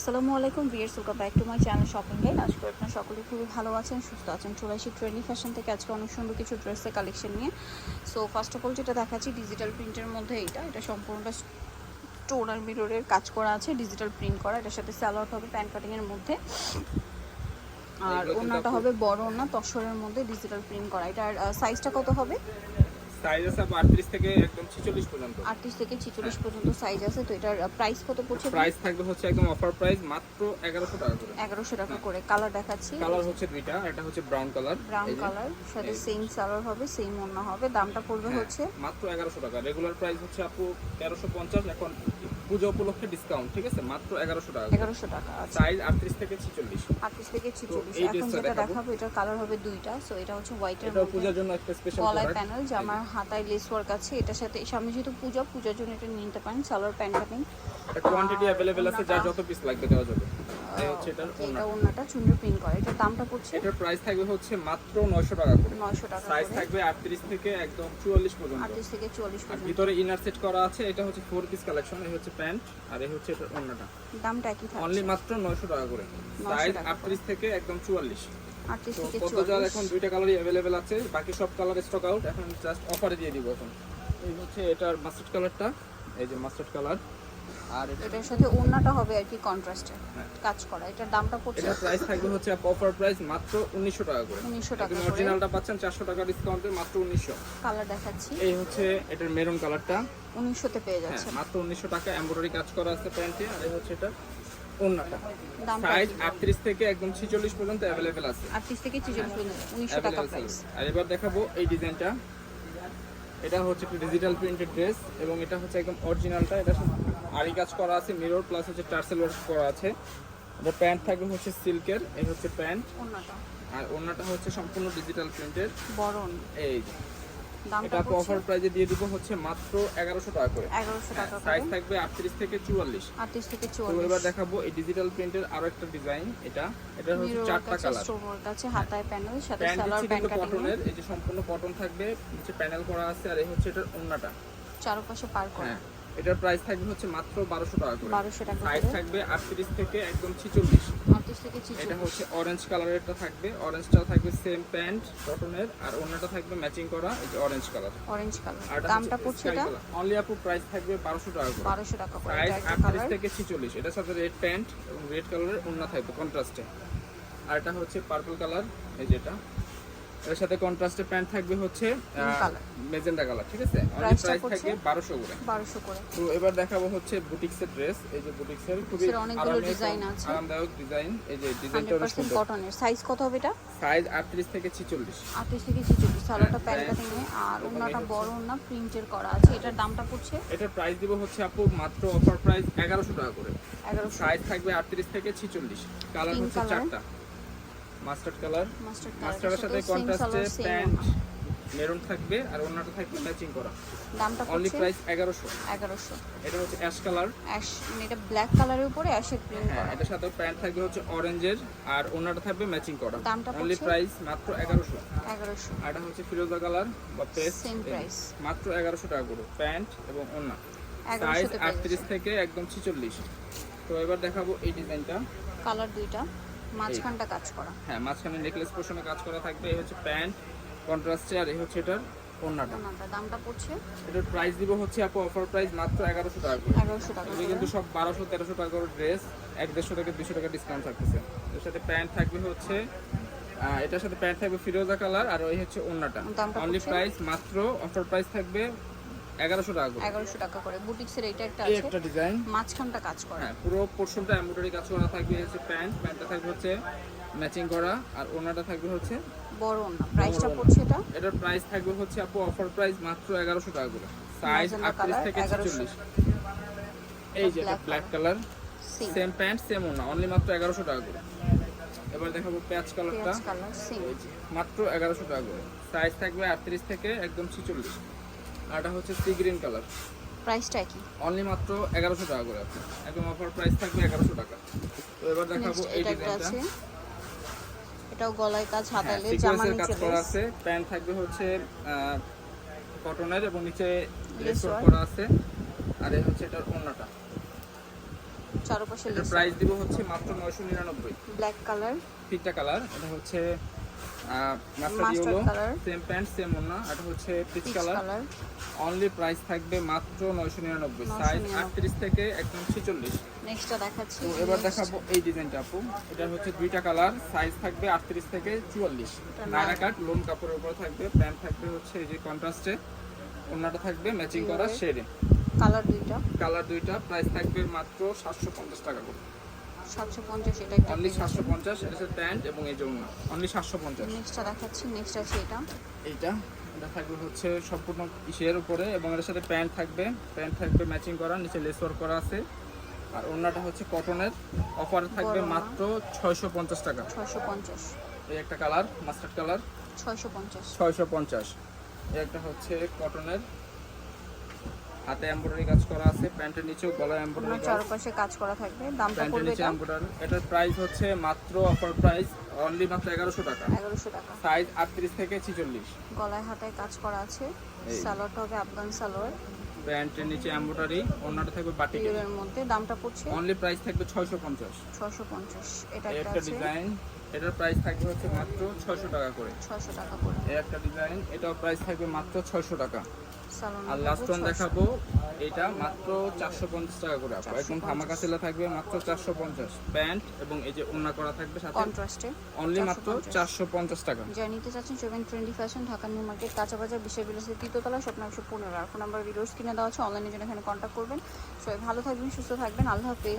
আসসালামু আলাইকুম viewers welcome back to my channel shopping guide আজকে আপনারা সকলে খুবই ভালো আছেন সুস্থ আছেন। চলে আসি ট্রেন্ডি ফ্যাশন থেকে। আজকে অনেক সুন্দর কিছু ড্রেসের কালেকশন নিয়ে। সো ফার্স্ট অফ অল যেটা দেখাচ্ছি ডিজিটাল প্রিন্টের মধ্যে এইটা। এটা সম্পূর্ণটা টোনার মিররের কাজ করা আছে ডিজিটাল প্রিন্ট করা। এটার সাথে স্যালোয়ার হবে প্যান্ট কাটিংয়ের মধ্যে। আর ওনাটা হবে বড় ওনা তসরের মধ্যে ডিজিটাল প্রিন্ট করা। এটার সাইজটা কত হবে? সাইজ আছে আপনার আটত্রিশ থেকে একদম ছিচল্লিশ পর্যন্ত। আটত্রিশ থেকে ছিচল্লিশ পর্যন্ত সাইজ আছে তো এটার প্রাইস কত পড়ছে প্রাইস থাকবে হচ্ছে একদম অফার প্রাইস মাত্র এগারোশো টাকা করে। এগারোশো টাকা করে। কালার দেখাচ্ছি। কালার হচ্ছে দুইটা এটা হচ্ছে ব্রাউন কালার ব্রাউন কালার সাথে সেম সালোয়ার হবে সেম অন্য হবে। দামটা পড়বে হ্যাঁ। হচ্ছে মাত্র এগারোশো টাকা। রেগুলার প্রাইস হচ্ছে আপু তেরোশো পঞ্চাশ এখন পুজো উপলক্ষে ডিসকাউন্ট ঠিক আছে? মাত্র 1100 টাকা 1100 টাকা আচ্ছা। সাইজ আটত্রিশ থেকে ছিচল্লিশ। আটত্রিশ থেকে ছিচল্লিশ। এই এখন যেটা দেখাবো। এটার কালার হবে দুইটা সো এটা হচ্ছে হোয়াইট এর মধ্যে পূজার জন্য একটা স্পেশাল প্যানেল জামার হাতায় লেস ওয়ার্ক আছে এটার সাথে সামনে যেহেতু পূজা পূজার জন্য এটা নিতে পারেন salwar pant cutting quantity available আছে যা যত পিস লাগবে দেওয়া যাবে। এই হচ্ছে এটার এটা ওড়না ওনাটা প্রিন্ট করা। এটার দামটা পড়ছে? এটার প্রাইস থাকবে হচ্ছে মাত্র নয়শো টাকা করে। নয়শো টাকা সাইজ থাকবে আটত্রিশ থেকে একদম চুয়াল্লিশ পর্যন্ত। থেকে ভিতরে ইনার সেট করা আছে এটা হচ্ছে ফোর পিস কালেকশন এই হচ্ছে প্যান্ট আর এই হচ্ছে এটা ওড়নাটা। দামটা একই অনলি মাত্র নয়শো টাকা করে। সাইজ থেকে একদম চুয়াল্লিশ। আটত্রিশ তো থেকে কত জাল চুয়াল্লিশ এখন দুইটা কালারই অ্যাভেলেবেল আছে বাকি সব কালার স্টক আউট এখন জাস্ট অফারে দিয়ে দিব এখন। এই হচ্ছে এটার মাস্টার্ড কালারটা এই যে মাস্টার্ড কালার আর এটার সাথে ওড়নাটা হবে আর কি কন্ট্রাস্টে হ্যাঁ। কাজ করা। এটার দামটা পড়ছে এটার প্রাইস থাকবে হচ্ছে অফার প্রাইস মাত্র উনিশশো টাকা করে। উনিশশো টাকা একদম করে। অরিজিনালটা পাচ্ছেন চারশো টাকা ডিসকাউন্টে মাত্র উনিশশো। কালার দেখাচ্ছি। এই হচ্ছে এটার মেরুন কালারটা উনিশশোতে পেয়ে হ্যাঁ যাচ্ছে। মাত্র উনিশশো টাকা এমব্রয়ডারি কাজ করা আছে প্যান্টে আর এই হচ্ছে এটা ওড়নাটা। সাইজ আটত্রিশ থেকে একদম ছিচল্লিশ পর্যন্ত অ্যাভেলেবেল আছে। আটত্রিশ থেকে ছিচল্লিশ পর্যন্ত উনিশশো টাকা প্রাইস আর এবার দেখাবো এই ডিজাইনটা এটা হচ্ছে একটা ডিজিটাল প্রিন্টেড ড্রেস এবং এটা হচ্ছে একদম অরিজিনালটা এটা আড়ি কাজ করা আছে মিরর প্লাস হচ্ছে টার্সেল ওয়ার্ক করা আছে। এটা প্যান্ট থাকবে হচ্ছে সিল্কের এই হচ্ছে প্যান্ট আর ওনাটা হচ্ছে সম্পূর্ণ ডিজিটাল প্রিন্টের বরণ এই এটা অফার প্রাইজে দিয়ে দিব হচ্ছে মাত্র এগারোশো টাকা করে। এগারোশো টাকা সাইজ থাকবে আটত্রিশ থেকে চুয়াল্লিশ। আটত্রিশ থেকে তো চুয়াল্লিশ। এবার দেখাবো এই ডিজিটাল প্রিন্টের আরও একটা ডিজাইন এটা। এটা হচ্ছে চারটা কালার স্টোন ওয়ার্ক আছে হাতায় প্যানেল সাথে সালোয়ার প্যান্ট কাটিং কটনের এই যে সম্পূর্ণ কটন থাকবে নিচে প্যানেল করা আছে আর এই হচ্ছে এটার ওন্নাটা। চারপাশে পার করা। হ্যাঁ এটার প্রাইস থাকবে হচ্ছে মাত্র বারোশো টাকা করে। বারোশো টাকা সাইজ থাকবে আটত্রিশ থেকে একদম ছিচল্লিশ। আটত্রিশ থেকে এটা হচ্ছে অরেঞ্জ কালারেরটা থাকবে। অরেঞ্জটা থাকবে সেম প্যান্ট কটনের আর অন্যটা থাকবে ম্যাচিং করা এই যে অরেঞ্জ কালার অরেঞ্জ কালার আর দামটা পড়ছে এটা অনলি আপু প্রাইস থাকবে বারোশো টাকা করে। করে আটত্রিশ কালার থেকে ছিচল্লিশ। এটা সাথে রেড প্যান্ট এবং রেড কালারের ওন্না থাকবে কন্ট্রাস্টে আর এটা হচ্ছে পার্পল কালার এই যেটা। এর সাথে কন্ট্রাস্টে প্যান্ট থাকবে হচ্ছে মেজেন্ডা কালার ঠিক আছে? প্রাইস থাকবে বারোশো করে। বারোশো করে। তো এবার দেখাবো হচ্ছে বুটিক্সের ড্রেস এই যে বুটিক্সের খুবই অনেকগুলো আরামদায়ক আছে। আরামদায়ক ডিজাইন এই যে ডিজাইনটা অনেক সুন্দর। কটনের সাইজ কত হবে এটা? সাইজ আটত্রিশ থেকে ছিচল্লিশ। আটত্রিশ থেকে ছিচল্লিশ। সালোয়ারটা হ্যাঁ, প্যান্ট হ্যাঁ। আর এই বড় ওনা প্রিন্টের করা আছে। এটার দামটা পড়ছে? এটার প্রাইস দিব হচ্ছে আপু মাত্র অফার প্রাইস এগারোশো টাকা করে। এগারোশো। সাইজ থাকবে আটত্রিশ থেকে ছিচল্লিশ। কালার হচ্ছে চারটা। Mustard colour. মাস্টার্ড মাস্টারের সাথে সেম কন্ট্রাস্টে প্যান্ট মেরুন থাকবে আর অন্যটা থাকবে ম্যাচিং করা। দামটা অনলি প্রাইস এগারোশো। এগারোশো। এটা হচ্ছে অ্যাশ কালার অ্যাশ মানে এটা ব্ল্যাক কালারের উপরে অ্যাশের প্রিন্ট করা এটার সাথে প্যান্ট থাকবে হচ্ছে অরেঞ্জের আর অন্যটা থাকবে ম্যাচিং করা। দামটা অনলি প্রাইস মাত্র এগারোশো। এগারোশো। আর এটা হচ্ছে ফিরোজা কালার বা পেস্ট। Same price। মাত্র এগারোশো টাকা করে প্যান্ট এবং অন্য সাইজ এগারোশোতে পেয়ে আটত্রিশ থেকে একদম ছিচল্লিশ। তো এবার দেখাবো এই ডিজাইনটা। কালার দুইটা। মাঝখানটা কাজ করা। হ্যাঁ মাঝখানে নেকলেস পোর্শনে কাজ করা থাকবে। এই হচ্ছে প্যান্ট কন্ট্রাস্টে আর এই হচ্ছে এটার ওন্নাটা দামটা পড়ছে? এটার প্রাইস দিব হচ্ছে আপু অফার প্রাইস মাত্র এগারোশো টাকা করে। এগারোশো টাকা এগুলো কিন্তু সব বারোশো তেরোশো টাকা করে ড্রেস এক দেড়শো থেকে দুশো টাকা ডিসকাউন্ট থাকতেছে। এর সাথে প্যান্ট থাকবে হচ্ছে এটার সাথে প্যান্ট থাকবে ফিরোজা কালার আর ওই হচ্ছে ওন্নাটা অনলি প্রাইস মাত্র অফার প্রাইস থাকবে এগারোশো টাকা করে। এগারোশো টাকা করে। বুটিক্সের এইটা একটা আছে। একটা ডিজাইন মাঝখানটা কাজ করা। হ্যাঁ পুরো পোর্শনটা এমব্রয়ডারি কাজ করা থাকবে হচ্ছে প্যান্ট প্যান্টটা থাকবে হচ্ছে ম্যাচিং করা আর ওনাটা থাকবে হচ্ছে বড় না প্রাইসটা পড়ছে এটা? এটার প্রাইস থাকবে হচ্ছে আপু অফার প্রাইস মাত্র এগারোশো টাকা করে। সাইজ Magenta আটত্রিশ colour, থেকে 1100 এই যে black black colour same pant same ওনা অনলি মাত্র এগারোশো টাকা করে। এবার দেখাবো প্যাচ কালারটা পেঁয়াজ কালার সেম মাত্র এগারোশো টাকা করে। সাইজ থাকবে আটত্রিশ থেকে একদম ছিচল্লিশ। আর এটা হচ্ছে সি গ্রিন কালার। প্রাইসটা কি অনলি মাত্র এগারোশো টাকা করে আপনি একদম অফার প্রাইস থাকবে এগারোশো টাকা। তো এবার দেখাবো এই ডিজাইনটা আছে। এটাও গলায় কাজ হ্যাঁ হাতালে জামা নিচে করা আছে। প্যান্ট থাকবে হচ্ছে কটনের এবং নিচে লেস। করা আছে। আর এই হচ্ছে এটার ওন্নাটা চারপাশে লেস প্রাইস দিব হচ্ছে মাত্র নয়শো নিরানব্বই। ব্ল্যাক কালার তিনটা কালার এটা হচ্ছে mustard yellow same pant same ওনা এটা হচ্ছে পিচ কালার অনলি প্রাইস থাকবে মাত্র নয়শো নিরানব্বই 999 সাইজ আটত্রিশ থেকে একদম ছেচল্লিশ। নেক্সটটা দেখাচ্ছি তো এবার দেখাবো এই ডিজাইনটা আপু। এটা হচ্ছে দুইটা কালার সাইজ থাকবে আটত্রিশ থেকে কাট লোন কাপড়ের উপর থাকবে প্যান্ট থাকবে হচ্ছে এই যে কন্ট্রাস্টে ওনাটা থাকবে ম্যাচিং করা। শেডে কালার দুইটা। কালার দুইটা প্রাইস থাকবে মাত্র সাতশো পঞ্চাশ টাকা করে। সাতশো পঞ্চাশ এটা একটা অনলি সাতশো পঞ্চাশ এটা হচ্ছে প্যান্ট এবং এই যে ওনা অনলি সাতশো পঞ্চাশ। নেক্সটটা দেখাচ্ছি নেক্সট আছে এটা। এইটা এটা থাকবে হচ্ছে সম্পূর্ণ ইসের উপরে এবং এর সাথে প্যান্ট থাকবে। প্যান্ট থাকবে ম্যাচিং করা নিচে লেস ওয়ার্ক করা আছে। আর ওনাটা হচ্ছে কটনের অফার থাকবে মাত্র ছয়শো পঞ্চাশ টাকা। ছয়শো পঞ্চাশ। এই একটা কালার মাস্টার্ড কালার ছয়শো পঞ্চাশ। ছয়শো পঞ্চাশ। এই একটা হচ্ছে কটনের হাতে এমব্রয়ডারি কাজ করা আছে প্যান্টের নিচেও গলায় এমব্রয়ডারি কাজ। চারপাশে কাজ করা থাকবে দামটা পড়বে নিচে এটা? এমব্রয়ডারি এটার প্রাইস হচ্ছে মাত্র অফার প্রাইস অনলি মাত্র এগারোশো টাকা। এগারোশো টাকা। সাইজ আটত্রিশ থেকে ছিচল্লিশ। গলায় হাতায় কাজ করা আছে। সালোয়ারটা হবে আফগান সালোয়ার। প্যান্টের নিচে এমব্রয়ডারি ওনাটা থাকবে বাটিকে। পিওরের মধ্যে দামটা পড়ছে অনলি প্রাইস থাকবে ছয়শো পঞ্চাশ। ছশো পঞ্চাশ। এটা এই একটা একটা ডিজাইন এটার প্রাইস থাকবে হচ্ছে মাত্র ছয়শো টাকা করে। ছয়শো টাকা করে। এই একটা ডিজাইন এটাও প্রাইস থাকবে মাত্র ছয়শো টাকা। আর লাস্ট ওয়ান দেখাবো এটা মাত্র চারশো পঞ্চাশ টাকা করে আপু একদম 450 ধামাকা সেলা থাকবে মাত্র চারশো পঞ্চাশ। প্যান্ট এবং এই যে ওন্না করা থাকবে সাথে কন্ট্রাস্টে অনলি মাত্র 450 চারশো পঞ্চাশ টাকা। যা নিতে চাচ্ছেন seven trendy fashion Dhaka new market কাঁচা বাজার বিশ্বের বিলাসের তৃতীয়তলা স্বপ্ন একশো পনেরো। আর ফোন নাম্বার ভিডিওস কিনে দেওয়া আছে অনলাইনে জন্য এখানে কন্ট্যাক্ট করবেন। সবাই ভালো থাকবেন সুস্থ থাকবেন। আল্লাহ হাফেজ।